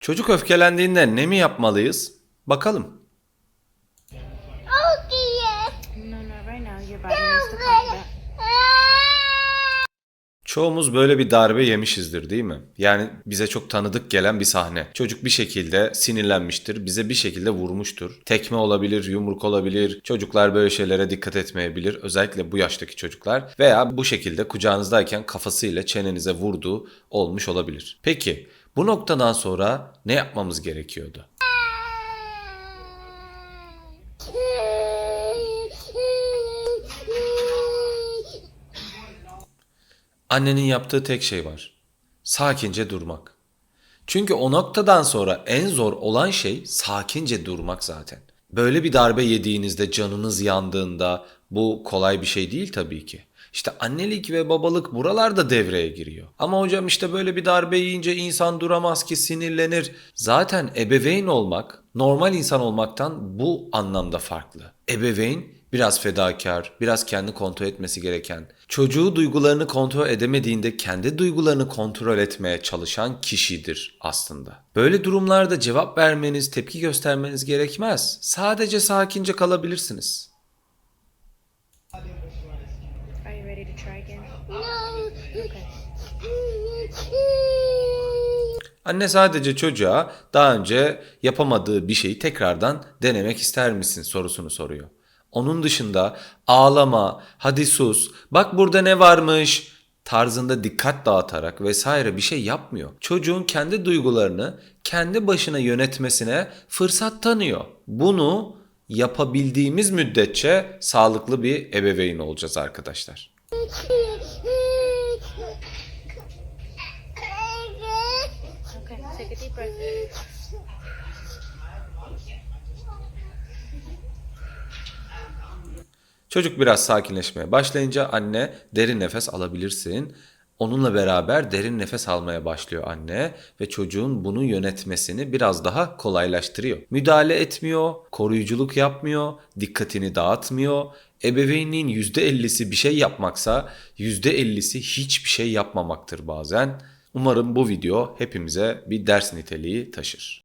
Çocuk öfkelendiğinde ne mi yapmalıyız? Bakalım. Çoğumuz böyle bir darbe yemişizdir değil mi? Yani bize çok tanıdık gelen bir sahne. Çocuk bir şekilde sinirlenmiştir, bize bir şekilde vurmuştur. Tekme olabilir, yumruk olabilir. Çocuklar böyle şeylere dikkat etmeyebilir. Özellikle bu yaştaki çocuklar. Veya bu şekilde kucağınızdayken kafasıyla çenenize vurduğu olmuş olabilir. Peki bu noktadan sonra ne yapmamız gerekiyordu? Annenin yaptığı tek şey var. Sakince durmak. Çünkü o noktadan sonra en zor olan şey sakince durmak zaten. Böyle bir darbe yediğinizde canınız yandığında bu kolay bir şey değil tabii ki. İşte annelik ve babalık buralarda devreye giriyor. Ama hocam işte böyle bir darbe yiyince insan duramaz ki sinirlenir. Zaten ebeveyn olmak normal insan olmaktan bu anlamda farklı. Ebeveyn biraz fedakar, biraz kendi kontrol etmesi gereken, çocuğu duygularını kontrol edemediğinde kendi duygularını kontrol etmeye çalışan kişidir aslında. Böyle durumlarda cevap vermeniz, tepki göstermeniz gerekmez. Sadece sakince kalabilirsiniz. To try again? Anne sadece çocuğa daha önce yapamadığı bir şeyi tekrardan denemek ister misin sorusunu soruyor. Onun dışında ağlama, hadi sus, bak burada ne varmış tarzında dikkat dağıtarak vesaire bir şey yapmıyor. Çocuğun kendi duygularını kendi başına yönetmesine fırsat tanıyor. Bunu yapabildiğimiz müddetçe sağlıklı bir ebeveyn olacağız arkadaşlar. Çocuk biraz sakinleşmeye başlayınca anne derin nefes alabilirsin. Onunla beraber derin nefes almaya başlıyor anne ve çocuğun bunu yönetmesini biraz daha kolaylaştırıyor. Müdahale etmiyor, koruyuculuk yapmıyor, dikkatini dağıtmıyor. Ebeveynliğin %50'si bir şey yapmaksa %50'si hiçbir şey yapmamaktır bazen. Umarım bu video hepimize bir ders niteliği taşır.